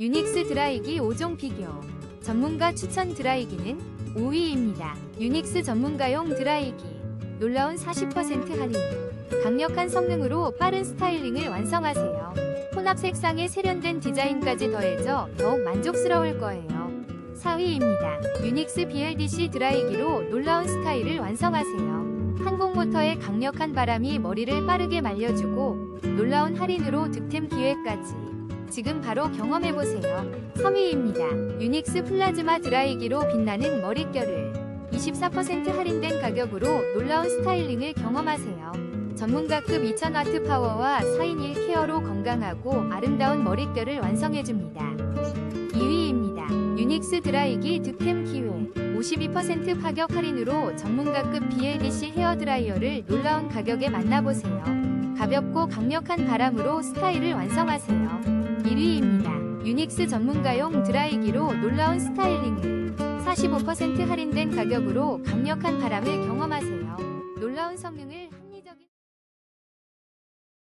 유닉스 드라이기 5종 비교. 전문가 추천 드라이기는 5위입니다. 유닉스 전문가용 드라이기. 놀라운 40% 할인. 강력한 성능으로 빠른 스타일링을 완성하세요. 혼합 색상의 세련된 디자인까지 더해져 더욱 만족스러울 거예요. 4위입니다. 유닉스 BLDC 드라이기로 놀라운 스타일을 완성하세요. 항공 모터의 강력한 바람이 머리를 빠르게 말려주고 놀라운 할인으로 득템 기회까지. 지금 바로 경험해보세요. 3위입니다. 유닉스 플라즈마 드라이기로 빛나는 머릿결을 24% 할인된 가격으로 놀라운 스타일링을 경험하세요. 전문가급 2000W 파워와 4인 1케어로 건강하고 아름다운 머릿결을 완성해줍니다. 2위입니다. 유닉스 드라이기 득템 기회 52% 파격 할인으로 전문가급 BLDC 헤어 드라이어를 놀라운 가격에 만나보세요. 가볍고 강력한 바람으로 스타일을 완성하세요. 1위입니다. 유닉스 전문가용 드라이기로 놀라운 스타일링을 45% 할인된 가격으로 강력한 바람을 경험하세요. 놀라운 성능을 한